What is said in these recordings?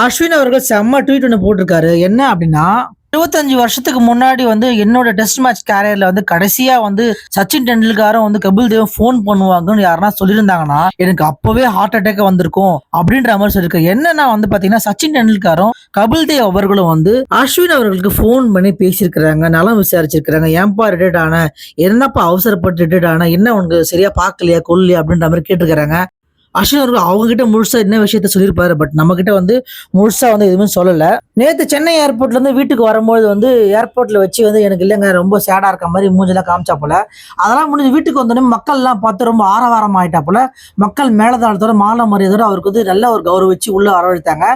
அஸ்வின் அவர்கள் செம்ம ட்வீட் ஒன்று போட்டிருக்காரு. என்ன அப்படின்னா இருபத்தஞ்சு வருஷத்துக்கு முன்னாடி வந்து என்னோட டெஸ்ட் மேட்ச் கேரியர்ல வந்து கடைசியா வந்து சச்சின் டெண்டுல்கரும் வந்து கபில் தேவ் ஃபோன் பண்ணுவாங்கன்னு யாருன்னா சொல்லியிருந்தாங்கன்னா எனக்கு அப்பவே ஹார்ட் அட்டாக் வந்திருக்கும் அப்படின்ற மாதிரி சொல்லியிருக்காரு. என்னன்னா வந்து பாத்தீங்கன்னா சச்சின் டெண்டுல்கரும் கபில் தேவ் அவர்களும் வந்து அஸ்வின் அவர்களுக்கு ஃபோன் பண்ணி பேசியிருக்கிறாங்க நலம் விசாரிச்சிருக்கிறாங்க. ஏன்பா ரிட்டர்ட் ஆன என்னப்பா அவசரப்பட்டு ரிட்டர்ட் ஆன என்ன உனக்கு சரியா பார்க்கலையா கொல்லையா அப்படின்ற மாதிரி கேட்டிருக்கிறாங்க. அஸ்வின் அவர்கள் அவங்ககிட்ட முழுசா என்ன விஷயத்த சொல்லியிருப்பாரு? பட் நம்ம கிட்ட வந்து முழுசா வந்து எதுவுமே சொல்லல. நேற்று சென்னை ஏர்போர்ட்ல இருந்து வீட்டுக்கு வரும்போது வந்து ஏர்போர்ட்ல வச்சு வந்து எனக்கு இல்லைங்க ரொம்ப சேடா இருக்க மாதிரி மூஞ்செல்லாம் காமிச்சா போல. அதெல்லாம் முடிஞ்சு வீட்டுக்கு வந்தோடனே மக்கள் எல்லாம் பார்த்து ரொம்ப ஆரவாரம் ஆயிட்டா போல. மக்கள் மேலதாளத்தோட மாலை மரியாதையோட அவருக்கு வந்து நல்ல ஒரு கௌரவிச்சு உள்ள வரவழைத்தாங்க.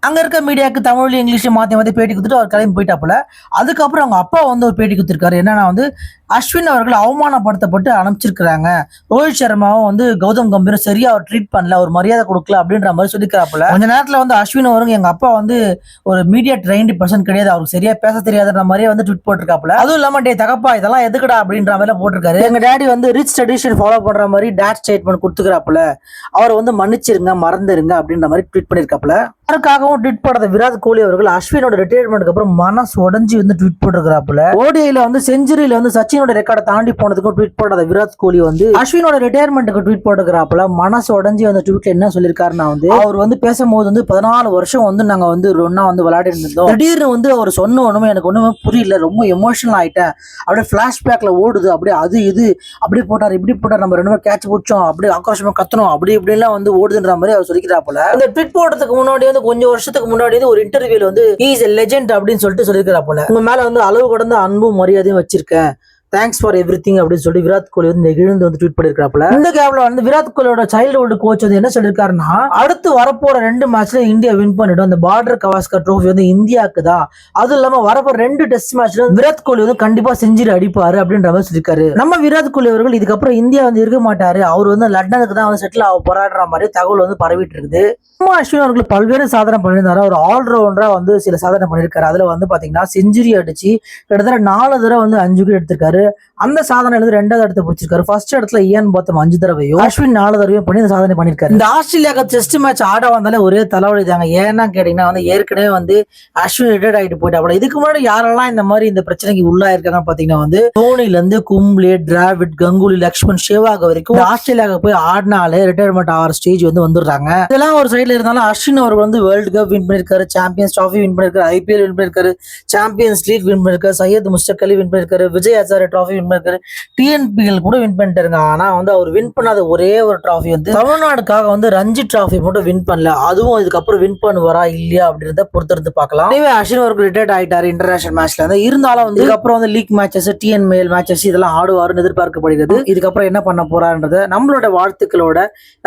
அங்க இருக்க மீடியாவுக்கு தமிழ் இங்கிலீஷ் மாத்தி மாத்தி பேட்டி கொடுத்துட்டு அவர் கிளம்பி போயிட்டா போல. அதுக்கப்புறம் அவங்க அப்பா வந்து ஒரு பேட்டி கொடுத்துருக்காரு. என்னன்னா வந்து அஸ்வின் அவர்கள் அவமானப்படுத்தப்பட்டு அனுப்பிச்சிருக்கிறாங்க. ரோஹித் சர்மாவும் வந்து கௌதம் கம்பீரும் சரியா அவர் ட்ரீட் பண்ணல ஒரு மரியாதை கொடுக்கல அப்படின்ற மாதிரி சொல்லிக்கிறாப்புல. கொஞ்ச நேரத்துல வந்து அஸ்வின் அவருங்க எங்க அப்பா வந்து ஒரு மீடியா ட்ரைன்டு பர்சன் கிடையாது. அவருக்கு சரியா பேச தெரியாதுன்ற மாதிரியே வந்து ட்வீட் போட்டிருக்காப்புல. அதுவும் இல்லாம டே தகப்பா இதெல்லாம் எதுக்குடா? அப்படின்ற மாதிரி போட்டிருக்காரு. எங்க டேடி வந்து ரிச் ட்ரெடிஷன் ஃபாலோ பண்ற மாதிரி டேட் ஸ்டேட்மெண்ட் கொடுத்துக்கிறாப்புல. அவர் வந்து மன்னிச்சிருங்க மறந்துருங்க அப்படின்ற மாதிரி ட்வீட் பண்ணிருக்காப்புல. யாருக்காகவும் ட்வீட் போடாத விராட் கோலி அவர்கள் அஸ்வினோட ரிட்டையர்மெண்ட்க்கு அப்புறம் மனசு உடஞ்சி வந்து ட்வீட் போட்டிருக்கிறாப்புல. ஓடிஐல வந்து செஞ்சுரியில வந்து சச்சினோட ரெக்கார்டை தாண்டி போனதுக்கும் ட்வீட் பண்ணாத விராட் கோலி வந்து அஸ்வினோட ரிட்டையர்மெண்ட்டுக்கு ட்வீட் போட்டுக்கிறாப்புல மனசு உடஞ்சி வந்து ட்வீட்ல என்ன சொல்லியிருக்காருன்னா வந்து அவர் வந்து பேசும்போது வந்து பதினாலு வருஷம் வந்து நாங்க வந்து ஒன்னா வந்து விளையாடி இருந்தோம் திடீர்னு வந்து அவர் சொன்ன ஒண்ணுமே எனக்கு ஒண்ணுமே புரியல ரொம்ப எமோஷனல் ஆயிட்டேன். அப்படியே பிளாஷ்பேக்ல ஓடுது அப்படியே அது இது அப்படி போட்டார் இப்படி போட்டார் நம்ம ரெண்டு பேரும் கேட்ச் பிடிச்சோம் அப்படியே ஆக்ரோஷமா கத்தணும் அப்படி இப்படி எல்லாம் வந்து ஓடுதுன்ற மாதிரி அவர் சொல்லிக்கிறாப்புல. இந்த ட்வீட் போடுறதுக்கு முன்னாடி வந்து கொஞ்சம் வருஷத்துக்கு முன்னாடி ஒரு இன்டர்வியூல வந்து இஸ் எ லெஜெண்ட் அப்படின்னு சொல்லிட்டு சொல்லியிருக்கிறாப்புல உங்க மேல வந்து அளவு கடந்த அன்பும் மரியாதையும் வச்சிருக்கேன். தேங்க்ஸ் ஃபார் எவ்ரி திங் அப்படின்னு சொல்லி விராட் கோலி வந்து நெகிழ்ந்து வந்து ட்வீட் பண்ணிருக்காப்ல இந்த கேப்ல வந்து விராட் கோலியோட சைல்டுஹுட் கோச் வந்து என்ன சொல்லிருக்காருன்னா அடுத்து வரப்போற ரெண்டு மேட்ச்ல இந்தியா வின் பண்ணிடும். அந்த பார்டர் கவாஸ்கர் ட்ரோஃபி வந்து இந்தியாவுக்கு தான் அதுவும் இல்லாம வரப்போற ரெண்டு டெஸ்ட் மேட்ச்ல விராட் கோலி வந்து கண்டிப்பா செஞ்சுரி அடிப்பாரு அப்படின்ற மாதிரி சொல்லிருக்காரு. நம்ம விராட் கோலி அவர்கள் இதுக்கப்புறம் இந்தியா வந்து இருக்க மாட்டாரு. அவர் வந்து லண்டனுக்கு தான் வந்து செட்டில் ஆக போராடுற மாதிரி தகவல் வந்து பரவிட்டு இருக்குது நம்ம அஸ்வின் அவர்கள் பல்வேறு சாதனை பண்ணியிருந்தாரு. அவர் ஆல்ரவுண்டரா வந்து சில சாதனை பண்ணியிருக்காரு. அதுல வந்து பாத்தீங்கன்னா செஞ்சுரி அடிச்சு கிட்டத்தட்ட நாலு தடவை வந்து அஞ்சு விக்கெட் எடுத்திருக்காரு. அந்த சாதனையில இருந்து ரெண்டாவது இடத்த பிடிச்சிருக்காரு. ஃபர்ஸ்ட் இடத்துல இயன் போத்தம் அஞ்சு தடவையும் அஸ்வின் நாலு தடவையும் பண்ணி இந்த சாதனை பண்ணிருக்காரு இந்த ஆஸ்திரேலியாவுக்கு டெஸ்ட் மேட்ச் ஆட வந்தாலே ஒரே தலைவலி தாங்க. ஏன்னா கேட்டீங்கன்னா வந்து ஏற்கனவே வந்து அஸ்வின் ரிட்டையர்ட் ஆகிட்டு போயிட்டாப்புல. இதுக்கு முன்னாடி யாரெல்லாம் இந்த மாதிரி இந்த பிரச்சனைக்கு உள்ளாயிருக்காங்கன்னு பாத்தீங்கன்னா வந்து தோனில இருந்து கும்ப்ளே டிராவிட் கங்குலி லக்ஷ்மண் ஷேவாக் வரைக்கும் ஆஸ்திரேலியாவுக்கு போய் ஆடினாலே ரிட்டையர்மெண்ட் ஆகிற ஸ்டேஜ் வந்து வந்துடுறாங்க. இதெல்லாம் ஒரு சைடுல இருந்தாலும் அஸ்வின் அவர் வந்து வேர்ல்டு கப் வின் பண்ணிருக்காரு சாம்பியன்ஸ் ட்ராஃபி வின் பண்ணிருக்காரு ஐபிஎல் வின் பண்ணிருக்காரு சாம்பியன்ஸ் லீக் வின் பண்ணிருக்காரு சையத் முஸ்டக் அலி வின் பண்ணிருக்காரு விஜய் ஹசாரே ட்ராஃபி வின் பண்ணிருக்காரு. டிஎன்பிஎல் கூட வின் பண்ணிட்டாருங்க ஆனா வந்து அவர் வின் பண்ணாத ஒரே ஒரு ட்ராஃபி வந்து தமிழ்நாடுக்காக வந்து ரஞ்சி ட்ராஃபி மட்டும் வின் பண்ணல. அதுவும் இதுக்கப்புறம் வின் பண்ணுவாரா இல்லையா அப்படின்றத பொறுத்திருந்து பார்க்கலாம். எனவே அஸ்வின் அவருக்கு ரிட்டையர்ட் ஆயிட்டாரு இன்டர்நேஷனல் மேட்ச்ல வந்து இருந்தாலும் வந்து இதுக்கப்புறம் வந்து லீக் மேட்சஸ் மேல் மேட்சஸ் இதெல்லாம் ஆடுவாருன்னு எதிர்பார்க்கப்படுகிறது. இதுக்கப்புறம் என்ன பண்ண போறான்றத நம்மளோட வாழ்த்துக்களோட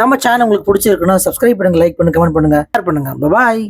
நம்ம சேனல் உங்களுக்கு பிடிச்சிருக்குன்னா சப்ஸ்கிரைப் பண்ணுங்க லைக் பண்ணுங்க கமெண்ட் பண்ணுங்க ஷேர் பண்ணுங்க. பாய்